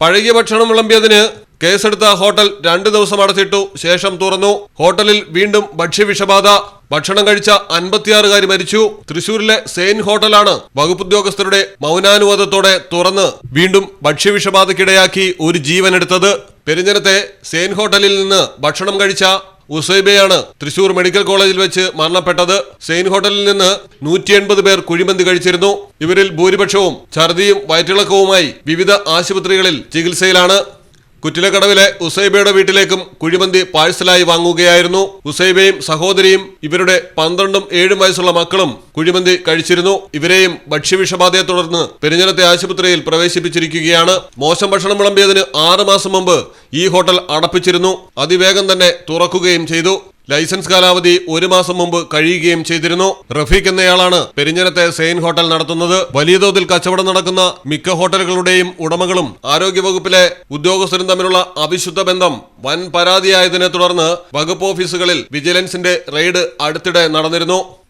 പഴകിയ ഭക്ഷണം വിളമ്പിയതിന് കേസെടുത്ത ഹോട്ടൽ രണ്ടു ദിവസം അടച്ചിട്ടു ശേഷം തുറന്നു. ഹോട്ടലിൽ വീണ്ടും ഭക്ഷ്യവിഷബാധ. ഭക്ഷണം കഴിച്ച അൻപത്തിയാറുകാരി മരിച്ചു. തൃശൂരിലെ സെയിൻ ഹോട്ടലാണ് വകുപ്പുദ്യോഗസ്ഥരുടെ മൗനാനുവാദത്തോടെ തുറന്ന് വീണ്ടും ഭക്ഷ്യവിഷബാധയ്ക്കിടയാക്കി ഒരു ജീവനെടുത്തത്. പെരിഞ്ഞനത്തെ സെയിൻ ഹോട്ടലിൽ നിന്ന് ഭക്ഷണം കഴിച്ച ഉസൈബയാണ് തൃശൂർ മെഡിക്കൽ കോളേജിൽ വെച്ച് മരണപ്പെട്ടത്. സെയിൻ ഹോട്ടലിൽ നിന്ന് നൂറ്റി എൺപത് പേർ കുഴിമന്തി കഴിച്ചിരുന്നു. ഇവരിൽ ഭൂരിപക്ഷവും ഛർദിയും വയറ്റിളക്കവുമായി വിവിധ ആശുപത്രികളിൽ ചികിത്സയിലാണ്. കുറ്റിലക്കടവിലെ ഉസൈബയുടെ വീട്ടിലേക്കും കുഴിമന്തി പാഴ്സലായി വാങ്ങുകയായിരുന്നു. ഉസൈബയും സഹോദരിയും ഇവരുടെ പന്ത്രണ്ടും ഏഴും വയസ്സുള്ള മക്കളും കുഴിമന്തി കഴിച്ചിരുന്നു. ഇവരെയും ഭക്ഷ്യവിഷബാധയെ തുടർന്ന് പെരിഞ്ഞനത്തെ ആശുപത്രിയിൽ പ്രവേശിപ്പിച്ചിരിക്കുകയാണ്. മോശം ഭക്ഷണം വിളമ്പിയതിന് ആറ് മാസം മുമ്പ് ഈ ഹോട്ടൽ അടപ്പിച്ചിരുന്നു. അതിവേഗം തന്നെ തുറക്കുകയും ചെയ്തു. ലൈസൻസ് കാലാവധി ഒരു മാസം മുമ്പ് കഴിയുകയും ചെയ്തിരുന്നു. റഫീഖ് എന്നയാളാണ് പെരിഞ്ഞനത്തെ സെയിൻ ഹോട്ടൽ നടത്തുന്നത്. വലിയ തോതിൽ കച്ചവടം നടക്കുന്ന മിക്ക ഹോട്ടലുകളുടെയും ഉടമകളും ആരോഗ്യവകുപ്പിലെ ഉദ്യോഗസ്ഥരും തമ്മിലുള്ള അവിശുദ്ധ ബന്ധം വൻ പരാതിയായതിനെ തുടർന്ന് വകുപ്പ് ഓഫീസുകളിൽ വിജിലൻസിന്റെ റെയ്ഡ് അടുത്തിടെ നടന്നിരുന്നു.